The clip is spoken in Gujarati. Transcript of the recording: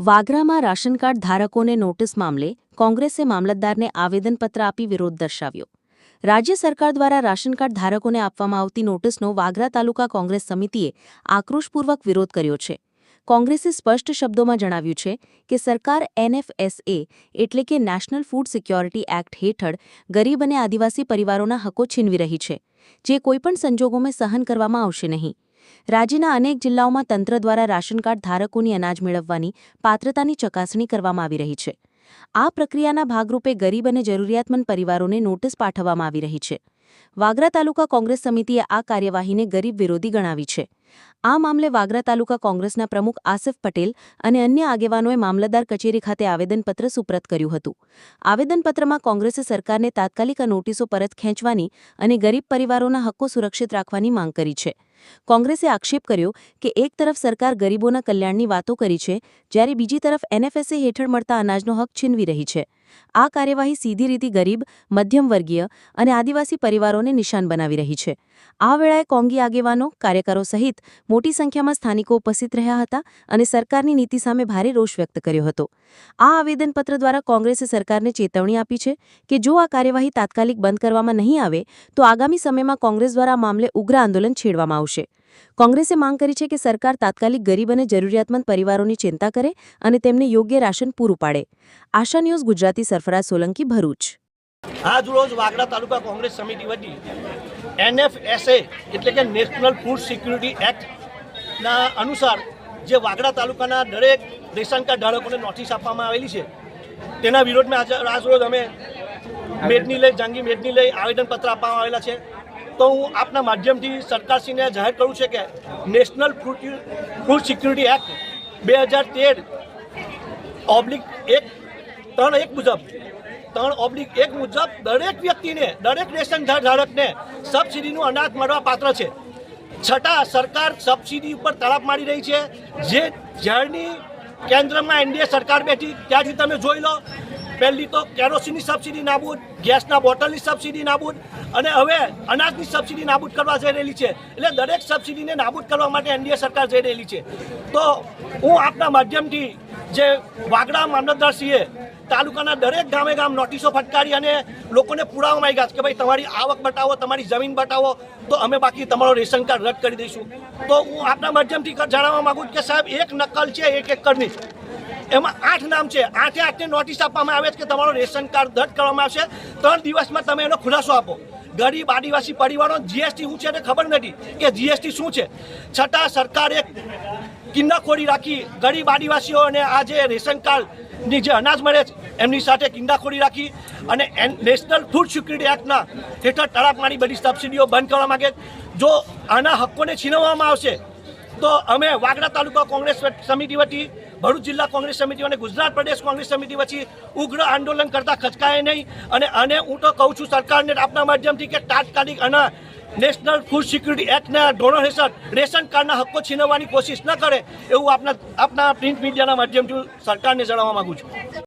વાગરામાં રાશન કાર્ડ ધારકોને નોટિસ મામલે કોંગ્રેસે મામલતદારને આવેદનપત્ર આપી વિરોધ દર્શાવ્યો. રાજ્ય સરકાર દ્વારા રાશન કાર્ડ ધારકોને આપવામાં આવતી નોટિસનો વાગરા તાલુકા કોંગ્રેસ સમિતિએ આક્રોશપૂર્વક વિરોધ કર્યો છે. કોંગ્રેસે સ્પષ્ટ શબ્દોમાં જણાવ્યું છે કે સરકાર એનએફએસએ એટલે કે નેશનલ ફૂડ સિક્યોરિટી એક્ટ હેઠળ ગરીબ અને આદિવાસી પરિવારોના હકો છીનવી રહી છે, જે કોઈપણ સંજોગોમાં સહન કરવામાં આવશે નહીં. રાજ્યના અનેક જિલ્લાઓમાં તંત્ર દ્વારા રાશન કાર્ડ ધારકોની અનાજ મેળવવાની પાત્રતાની ચકાસણી કરવામાં આવી રહી છે. આ પ્રક્રિયાના ભાગરૂપે ગરીબ અને જરૂરિયાતમંદ પરિવારોને નોટિસ પાઠવવામાં આવી રહી છે. વાગરા તાલુકા કોંગ્રેસ સમિતિએ આ કાર્યવાહીને ગરીબ વિરોધી ગણાવી છે. આ મામલે વાગરા તાલુકા કોંગ્રેસના પ્રમુખ આસિફ પટેલ અને અન્ય આગેવાનોએ મામલતદાર કચેરી ખાતે આવેદનપત્ર સુપ્રત કર્યું હતું. આવેદનપત્રમાં કોંગ્રેસે સરકારને તાત્કાલિક નોટિસો પરત ખેંચવાની અને ગરીબ પરિવારોના હક્કો સુરક્ષિત રાખવાની માંગ કરી છે. કોંગ્રેસે આક્ષેપ કર્યો કે એક તરફ સરકાર ગરીબોના કલ્યાણની વાતો કરી છે, જ્યારે બીજી તરફ એનએફએસએ હેઠળ મળતા અનાજનો હક છીનવી રહી છે. આ કાર્યવાહી સીધી રીતે ગરીબ મધ્યમવર્ગીય અને આદિવાસી પરિવારોને નિશાન બનાવી રહી છે. આ વેળાએ કોંગી આગેવાનો, કાર્યકરો સહિત મોટી સંખ્યામાં સ્થાનિકો ઉપસ્થિત રહ્યા હતા અને સરકારની નીતિ સામે ભારે રોષ વ્યક્ત કર્યો હતો. આ આવેદનપત્ર દ્વારા કોંગ્રેસે સરકારને ચેતવણી આપી છે કે જો આ કાર્યવાહી તાત્કાલિક બંધ કરવામાં નહીં આવે, તો આગામી સમયમાં કોંગ્રેસ દ્વારા મામલે ઉગ્ર આંદોલન છેડવામાં આવશે. કોંગ્રેસે માંગ કરી છે કે સરકાર તાત્કાલિક ગરીબ અને જરૂરિયાતમંદ પરિવારોની ચિંતા કરે અને તેમને યોગ્ય રાશન પૂરું પાડે. આશા ન્યૂઝ, ગુજરાતી સરફરાજ સોલંકી, ભરૂચ. આજ રોજ વાગડા તાલુકા કોંગ્રેસ સમિતિ વતી એનએફએસએ એટલે કે નેશનલ ફૂડ સિક્યુરિટી એક્ટના અનુસાર જે વાગડા તાલુકાના દરેક રેશન કાર્ડ ધારકોને નોટિસ આપવામાં આવેલી છે, તેના વિરોધમાં આજ રોજ અમે મેદની લઈ, જંગી મેદની લઈ આવેદનપત્ર આપવામાં આવેલા છે. તો હું આપના માધ્યમથી સરકારશ્રીને જાહેર કરું છે કે national food food security act બે હજાર તેર ઓબ્લિક એક ત્રણ એક મુજબ, ત્રણ ઓબ્લિક એક મુજબ દરેક વ્યક્તિને, દરેક રેશન ધારકને સબસિડીનું અનાજ મળવા પાત્ર છે. છતાં સરકાર સબસિડી ઉપર તળાપ મારી રહી છે. જે જ્યારની કેન્દ્રમાં એનડીએ સરકાર બેઠી, ત્યાંથી તમે જોઈ લો પહેલી તો કેરોસીનની સબસિડી નાબૂદ, ગેસના બોટલની સબસિડી નાબૂદ અને હવે અનાજની સબસિડી નાબૂદ કરવા જઈ રહેલી છે. એટલે દરેક સબસિડીને નાબૂદ કરવા માટે એનડીએ સરકાર જઈ રહેલી છે. તો હું આપના માધ્યમથી જે વાગડા મામલતદારસિંહે તાલુકાના દરેક ગામે ગામ નોટિસો ફટકારી અને લોકોને પુરાવા માંગ્યા કે ભાઈ તમારી આવક બતાવો, તમારી જમીન બતાવો, તો અમે બાકી તમારો રેશન કાર્ડ રદ કરી દઈશું. તો હું આપના માધ્યમથી જણાવવા માગું કે સાહેબ, એક નકલ છે એક એકરની. એમાં આઠ નામ છે. આઠે આઠને નોટિસ આપવામાં આવે છે કે તમારો રેશન કાર્ડ રદ કરવામાં આવશે. ત્રણ દિવસમાં તમે એનો ખુલાસો આપો. ગરીબ આદિવાસી પરિવારો જીએસટી શું છે એને ખબર નથી કે જીએસટી શું છે. છતાં સરકારે કિન્નાખોરી રાખી ગરીબ આદિવાસીઓને આ જે રેશન કાર્ડની જે અનાજ મળે છે, એમની સાથે કિંડાખોરી રાખી અને નેશનલ ફૂડ સિક્યુરિટી એક્ટના હેઠળ તળાપમારી બધી સબસિડીઓ બંધ કરવા માગે જો આના હક્કોને છીનવવામાં આવશે, તો અમે વાગડા તાલુકા કોંગ્રેસ સમિતિ વતી ભરૂચ જિલ્લા કોંગ્રેસ સમિતિ અને ગુજરાત પ્રદેશ કોંગ્રેસ સમિતિ વચ્ચે ઉગ્ર આંદોલન કરતા ખચકાય નહીં. અને અને હું તો કહું છું સરકારને આપના માધ્યમથી કે તાત્કાલિક અને નેશનલ ફૂડ સિક્યુરિટી એક્ટના ધોરણ હેઠળ રેશન કાર્ડના હક્કો છીનવવાની કોશિશ ન કરે એવું આપના આપના પ્રિન્ટ મીડિયાના માધ્યમથી સરકારને જણાવવા માગું છું.